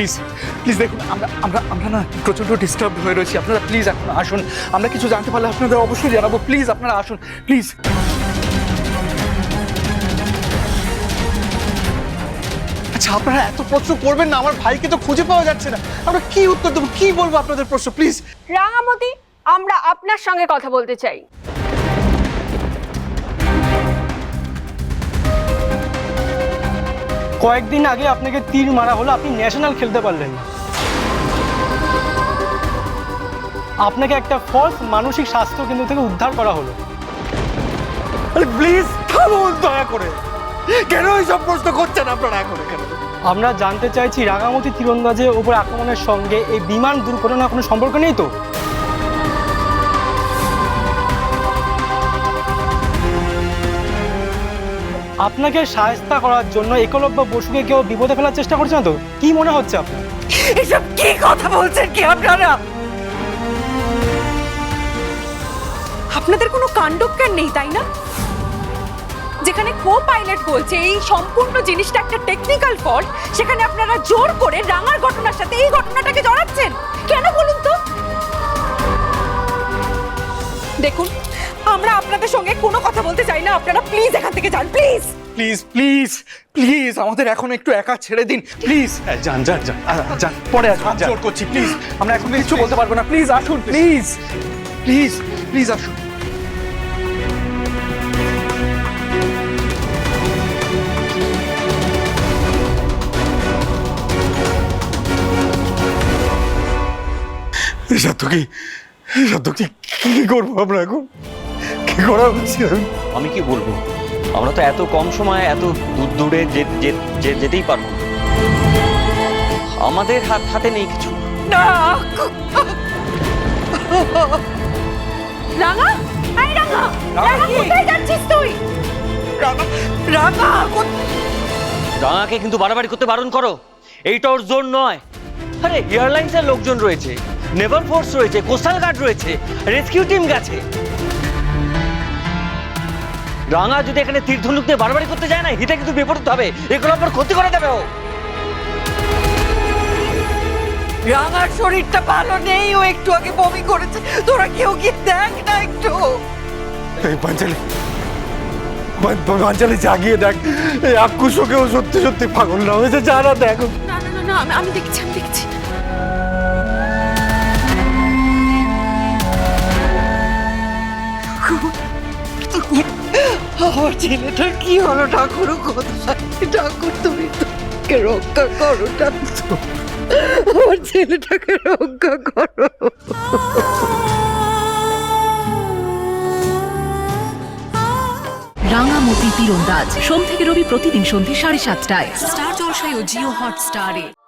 Please please দেখুন, আমরা আমরা আমরা না প্রচণ্ড ডিস্টার্ব হয়ে রয়েছি। আপনারা প্লিজ এখন আসুন। আমরা কিছু জানতে পারলে আপনাদের অবশ্যই জানাব। প্লিজ আপনারা আসুন, প্লিজ। আচ্ছা আপনারা এত প্রশ্ন করবেন না, আমার ভাইকে তো খুঁজে পাওয়া যাচ্ছে না। আমরা কি উত্তর দেবো, কি বলব আপনাদের প্রশ্ন, প্লিজ? রাঙামতি, আমরা আপনার সঙ্গে কথা বলতে চাই। কয়েকদিন আগে আপনাকে তীর মারা হলো আপনি ন্যাশনাল খেলতে পারলেন না। আপনাকে একটা ফলস মানসিক স্বাস্থ্য কেন্দ্র থেকে উদ্ধার করা হলো। প্লিজ থামুন দয়া করে। কেন এই এইসব প্রশ্ন করছেন আপনারা এখন এখানে? আমরা জানতে চাইছি রাঙামতি তীরন্দাজের উপর আক্রমণের সঙ্গে এই বিমান দুর্ঘটনার কোনো সম্পর্ক নেই তো? আপনাকে সাহায্য করার জন্য একলব্য বসুকে কেউ বিপদে ফেলার চেষ্টা করছে না তো? কি মনে হচ্ছে আপনার? এসব কি কথা বলছেন কি আপনারা? আপনাদের কোনো কাণ্ডজ্ঞান নেই, তাই না? যেখানে কো পাইলট বলছে, এই সম্পূর্ণ জিনিসটা একটা টেকনিক্যাল ফল্ট সেখানে আপনারা জোর করে রাঙার ঘটনার সাথে এই ঘটনাটাকে জড়াচ্ছেন। কেন বলুন তো? দেখুন আমরা আপনাদের সঙ্গে কোনো কথা বলতে চাই না। আপনারা প্লিজ এখান থেকে যান প্লিজ প্লিজ প্লিজ প্লিজ আমাদের এখন একটু একা ছেড়ে দিন। প্লিজ যান যান যান আ, যান পরে আসুন জোর করছি প্লিজ আমরা এখন কিছু বলতে পারব না। প্লিজ আসুন প্লিজ প্লিজ প্লিজ আসুন। সত্য কি সত্য কি কি করব আমরা এখন? করা উচিত। আমি কি বলব? আমরা তো এত কম সময়ে এত দূর দূরে যেতেই পারব আমাদের হাত হাতে নেই কিছু। না! রাঙা? এই রাঙা! রাঙা কোথায় যাচ্ছিস তুই? রাঙা রাঙা রাঙাকে কিন্তু বাড়াবাড়ি করতে বারণ করো। এইটা ওর জোন নয়। আরে এয়ারলাইন্সের লোকজন রয়েছে। নেভাল ফোর্স রয়েছে কোস্টাল গার্ড রয়েছে রেস্কিউ টিম গেছে। রাঙা যদি এখানে তীর ধনুক দিয়ে বাড়াবাড়ি করতে যায় না হিতে কিন্তু বিপরীত হবে। এগুলো আপনার ক্ষতি করে দেবে ও। রাঙার শরীরটা ভালো নেই ও একটু আগে বমি করেছে। তোরা কেউ গিয়ে দেখ না একটু। এই পাঞ্চালি পাঞ্চালি জাগিয়ে দেখ। এই আকুশকেও সত্যি সত্যি পাগল না হয়েছে যারা দেখো। না না না আমি দেখছি আমি দেখছি। ছেলেটার কি হলো ঠাকুর? কোথায়? ঠাকুর, তুমি তোকে রক্ষা করো, ঠাকুর। আমার ছেলেটাকে রক্ষা করো। রাঙামতি তীরন্দাজ। সোম থেকে রবি প্রতিদিন সন্ধ্যে সাড়ে সাতটায়। স্টার জলসায় ও জিও হট হটস্টারে।